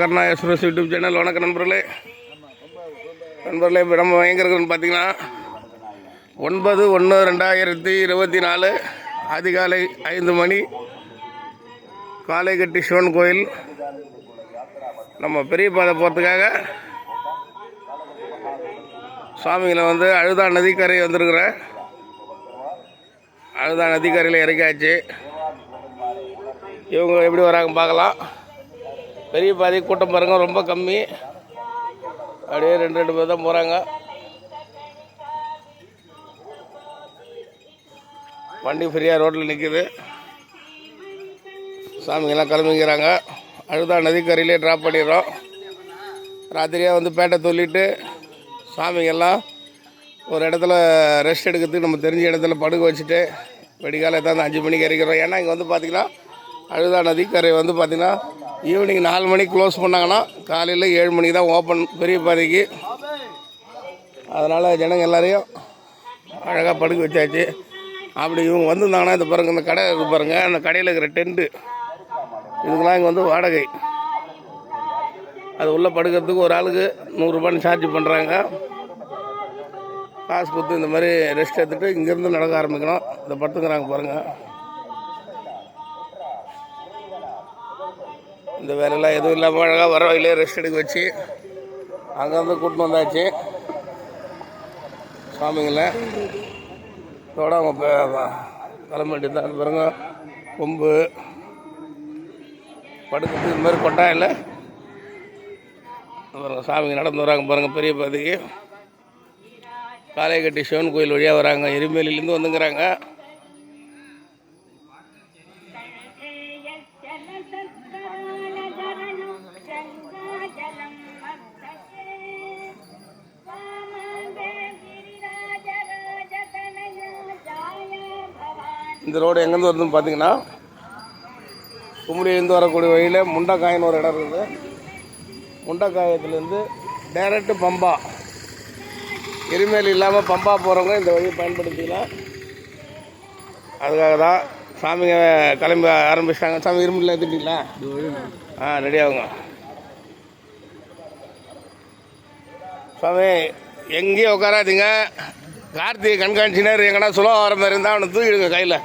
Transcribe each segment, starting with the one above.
Karuna express YouTube channel. வணக்கம் நண்பர்களே. நண்பர்களே இப்போ நம்ம எங்கே பார்த்தீங்கன்னா ஒன்பது ஒன்று ரெண்டாயிரத்தி இருபத்தி நாலு அதிகாலை ஐந்து மணி காலைக்கட்டி சிவன் கோயில். நம்ம பெரிய பாதை போகிறதுக்காக சுவாமிகளை வந்து அழுதா நதிக்கரை வந்திருக்கிறேன் அழுதா நதிக்கரையில் இறக்காச்சு இவங்க எப்படி வராங்க பார்க்கலாம். பெரிய பாதி கூட்டம் பாருங்க ரொம்ப கம்மி. அப்படியே ரெண்டு ரெண்டு பேர் தான் போகிறாங்க வண்டி ஃப்ரீயாக ரோட்டில் நிற்கிது சாமிங்கெல்லாம் கிளம்பிங்கிறாங்க அழுதா நதிக்கரையிலே ட்ராப் பண்ணிடுறோம். ராத்திரியாக வந்து பேட்டை சொல்லிட்டு சாமிங்கெல்லாம் ஒரு இடத்துல ரெஸ்ட் எடுக்கிறதுக்கு நம்ம தெரிஞ்ச இடத்துல படுக்க வச்சுட்டு வெடிகால தான் அஞ்சு மணிக்கு இறக்கிறோம். ஏன்னா இங்கே வந்து பார்த்திங்கன்னா அழுதா நதிக்கரை வந்து பார்த்திங்கன்னா ஈவினிங் நாலு மணிக்கு க்ளோஸ் பண்ணாங்கன்னா காலையில் ஏழு மணிக்கு தான் ஓப்பன் பெரிய பாதைக்கு. அதனால் ஜனங்கள் எல்லாரையும் அழகாக படுக்க வச்சாச்சு. அப்படி இவங்க வந்திருந்தாங்கன்னா இது பாருங்கள் இந்த கடை இது பாருங்கள் அந்த கடையில் இருக்கிற டென்ட்டு இதுக்கெல்லாம் இங்கே வந்து வாடகை. அது உள்ளே படுக்கிறதுக்கு ஒரு ஆளுக்கு நூறுரூபான்னு சார்ஜ் பண்ணுறாங்க காசு கொடுத்து இந்த மாதிரி ரெஸ்ட் எடுத்துகிட்டு இங்கேருந்து நடக்க ஆரம்பிக்கணும். இதை படுத்துக்கிறாங்க பாருங்கள் இந்த வேலையெல்லாம் எதுவும் இல்லாமல் அழகாக வர வழியிலே ரெஸ்ட் எடுக்க வச்சு அங்கேருந்து கூட்டின்னு வந்தாச்சு. சாமிங்களை. இதோட அவங்க இப்போ கிளம்பிட்டு தான். பாருங்க. கொம்பு. படுக்கிறது இந்த மாதிரி கொட்டாயில் அப்புறம் சாமிங்க நடந்து வராங்க பாருங்கள் பெரிய பகுதிக்கு காலை கட்டி சிவன் கோயில் வழியாக வராங்க. எரிமேலிலேருந்து வந்துங்கிறாங்க. இந்த ரோடு எங்கேருந்து வருதுன்னு பார்த்தீங்கன்னா கும்படியிலேருந்து வரக்கூடிய வழியில் முண்டக்காயின்னு ஒரு இடம் இருக்குது. முண்டக்காயத்துலேருந்து டைரக்ட் பம்பா. எரிமேல் இல்லாமல் பம்பா போகிறவங்க இந்த வழியை பயன்படுத்திக்கலாம் அதுக்காக தான் சாமிங்க கிளம்பி ஆரம்பிச்சிட்டாங்க. சாமி இரும்பில் எடுத்துட்டீங்களா ஆ ரெடி ஆகுங்க. சாமி எங்கேயும் உட்காராதீங்க. கார்த்திகை கண்காட்சினர் எங்கன்னா சுலோ வர மாதிரி இருந்தால் அவனை தூக்கிடுங்க கையில்.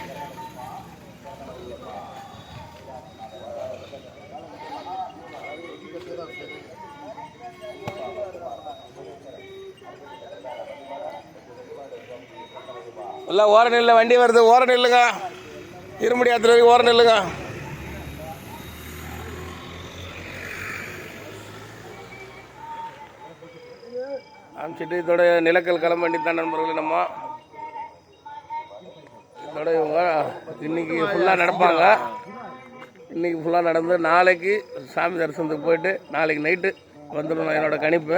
இல்லை ஓர நில்ல வண்டி வருது. ஓர நில்லுங்க இருமுடி வரைக்கும் ஓர நில்லுங்க அனுப்பிச்சிட்டு இதோட நிலக்கல் கிளம்ப பண்ணித்தான் நண்பர்கள் நம்ம. இதோட இவங்க இன்னைக்கு ஃபுல்லாக நடப்பாங்க. இன்னைக்கு ஃபுல்லாக நடந்து நாளைக்கு சாமி தரிசனத்துக்கு போயிட்டு நாளைக்கு நைட்டு வந்துடணும் என்னோட கணிப்பு.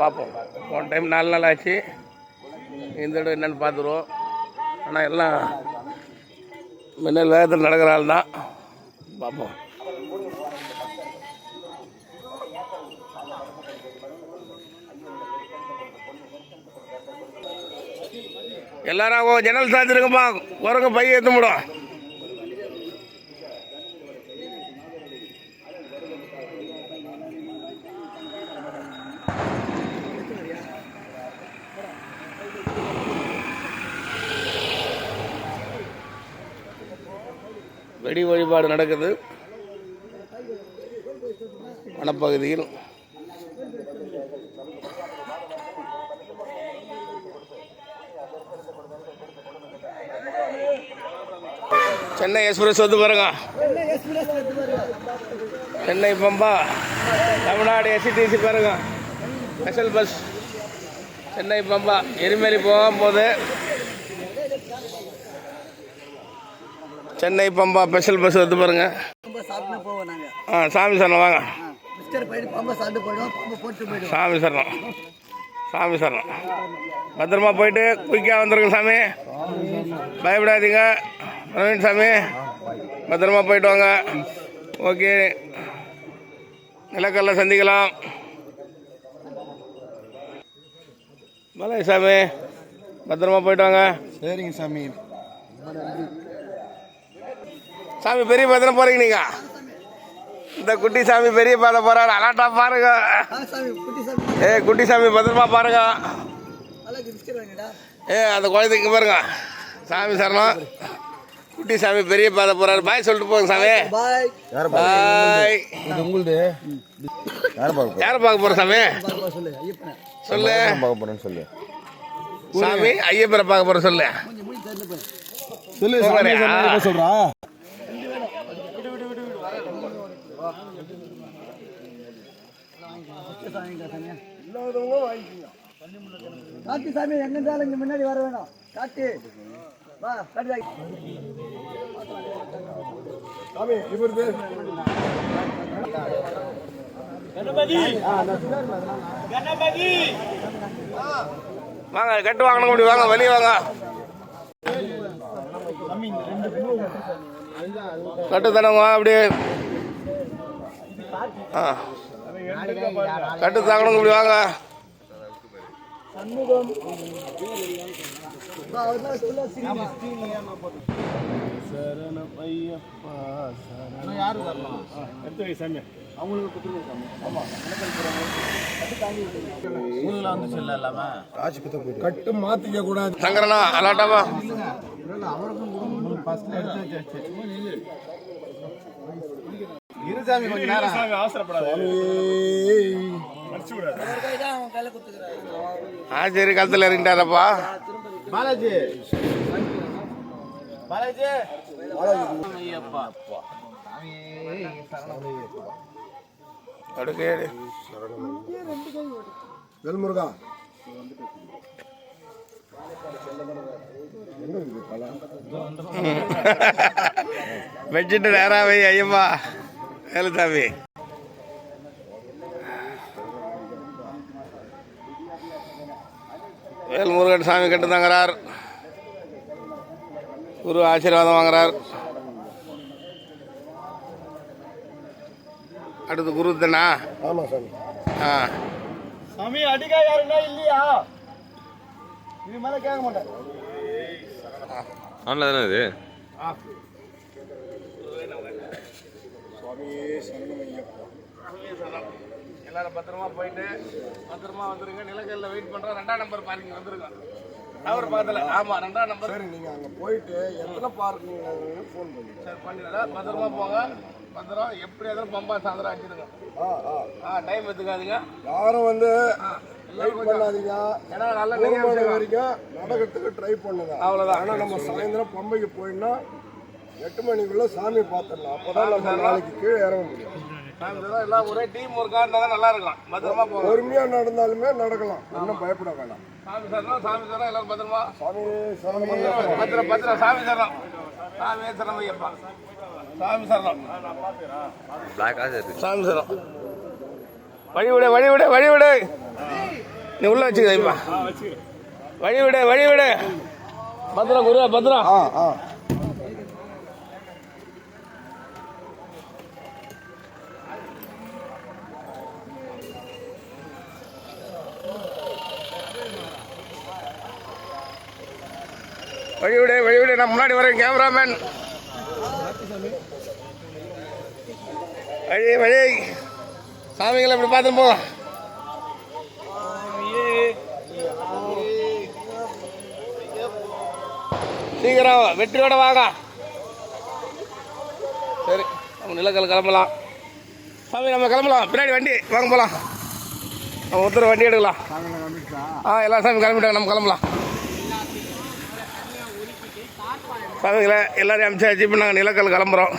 பார்ப்போம். போன டைம் நாலு நாள் ஆச்சு. இந்த இடம் என்னென்னு பார்த்துருவோம். ஆனால் எல்லாம் மின்னல் வேகத்தில் நடக்கிற ஆள் தான் பார்ப்போம். எல்லாரும் ஜன்னல் சாத்திருங்கப்பா குரங்கு பைய ஏற்ற முடியும் வெடி வழிபாடு நடக்குது. வனப்பகுதியில் சென்னை எக்ஸ்பிரஸ் வந்து பாருங்க. சென்னை பம்பா தமிழ்நாடு எஸ்சிடிசி பாருங்க. Special bus. சென்னை பம்பா எரிமேலி போகும்போது சென்னை பம்பா ஸ்பெஷல் பஸ் வந்து பாருங்க. ஆ சாமி சரணம் வாங்க. சாமி சரணம். சாமி சரணம். பத்திரமா போயிட்டு குயிக்காக வந்துருங்க சாமி. பயப்படாதீங்க. பிரவீன் சாமி பத்திரமா போயிட்டு வாங்க. ஓகே. நிலக்கல்ல சந்திக்கலாம். மலை சாமி பத்திரமா போயிட்டு வாங்க. சரிங்க சாமி. சாமி பெரிய பத்திரம் போகிறீங்க நீங்கள் இந்த குட்டி சாமி பெரிய பாதை போறாரு. அலாட்டா பாருங்க. ஆ சாமி குட்டி சாமி ஏ குட்டி சாமி பத்திரமா பாருங்க. ஏ அந்த குழந்தைக்கு பாருங்க. சாமி சரணம். குட்டி சாமி பெரிய பாதை போறாரு. பாய் சொல்லிட்டு போங்க சாமி. பாய். உங்களுது? யார் பார்க்க யாரை பார்க்க போற சாமி? சொல்லு பார்க்க போறேன்னு சொல்லு. சாமி ஐயப்பரை பார்க்க போற சொல்லு. சொல்லு சொல்றா? காட்டி சாமி எங்க இருந்தாலும் இங்க முன்னாடி வர வேணும். காட்டி. வாங்கி கட்டு வாங்கணும் அப்படி வாங்க வெளியே வாங்க. கட்டு தானங்க அப்படியே. ஆ. கட்டு தாங்கணும் இப்படி வாங்க. வா அவர்தான் சொல்ல சிரிமா கட்டு மாத்திக்க கூடாது. சங்கரனா அலாட்டாவா இருசாமி கொஞ்ச நேரம். அவன் கையில குத்துக்கிறான் ஆச்சரிய காலத்தில் இறங்கிட்டாரப்பா. பாலாஜி. பாலாஜி. அடுக்கு வெல்முருகா. வச்சுட்டு நேராவே ஐயப்பா வேலுசாமி. வேல்முருகன் சாமி கட்டு தாங்கிறார் குரு ஆசீர்வாதம் வாங்குறார். அடுத்து குரு தானா? ஆமா சாமி. ஆ. சாமி அடிக்கா யாருன்னா இல்லையா? இது மேல கேட்க மாட்டேன். ஆன்ல தானே இது? எல்லாரும் பத்திரமா போயிட்டு பத்திரமா வந்துருங்க. நிலக்கல்ல வெயிட் பண்றோம். ரெண்டாம் நம்பர் பார்க்கிங் வந்துருங்க அவர் பக்கத்துல ஆமா ரெண்டாம் நம்பர் சரி நீங்க அங்க போயிட்டு எத்தனை பார்க்கிங் ஃபோன் பண்ணுங்க. சரி பண்ணிடலாம் பத்திரமா போங்க. பத்திரம் எப்படி எதாவது பம்பா சாயந்தரம் அடிச்சிடுங்க. ஆ டைம் எடுத்துக்காதீங்க. யாரும் வந்து வெயிட் பண்ணாதீங்க. ஏன்னா நல்ல நிறைய வரைக்கும் நடக்கிறதுக்கு ட்ரை பண்ணுங்க. அவ்வளவுதான். ஆனா நம்ம சாயந்தரம் பம்பைக்கு போயினா எட்டு மணிக்குள்ள சாமி பார்த்துடலாம். அப்பதான் நம்ம நாளைக்கு கீழே இறங்க முடியும். எல்லாம் ஒரே டீம் ஒர்க்கா இருந்தா தான் நல்லா இருக்கும் பத்திரமா போங்க. பொறுமையா நடந்தாலுமே நடக்கலாம். ஒன்றும் பயப்பட வேண்டாம் சாமி சரணம் சாமி சரணம் எல்லாரும் பத்திரமா? சாமி சரணம் பத்திரம் பத்திரம் சாமி சரணம். சாமி சரணம் ஐயப்பா. சாமி சரணம். சாமி சரணம் வழி விடு வழி விடு வழி விடு நீ உள்ள வச்சுக்க ஐயப்பா. வழி விடு வழி விடு பத்திரம் குரு பத்திரம். ஆ ஆ. வழி விடு வழி விடு நான் முன்னாடி வரேன் கேமராமேன். வழி வழி. சாமிகளை இப்படி பார்த்துட்டு போ. சீக்கிரம் வெற்றியோட வாங்க. சரி நம்ம நிலக்கல் கிளம்பலாம். சாமி நம்ம கிளம்பலாம். பின்னாடி வண்டி வாங்க போகலாம் நம்ம ஒருத்தர் வண்டி எடுக்கலாம். ஆ எல்லா சாமி கிளம்பிட்டாங்க நம்ம கிளம்பலாம். சாமிகளை எல்லோரையும் அனுப்பிச்சாச்சு. இப்போ நாங்கள் நிலக்கல் கிளம்புறோம்.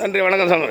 நன்றி வணக்கம் சாமி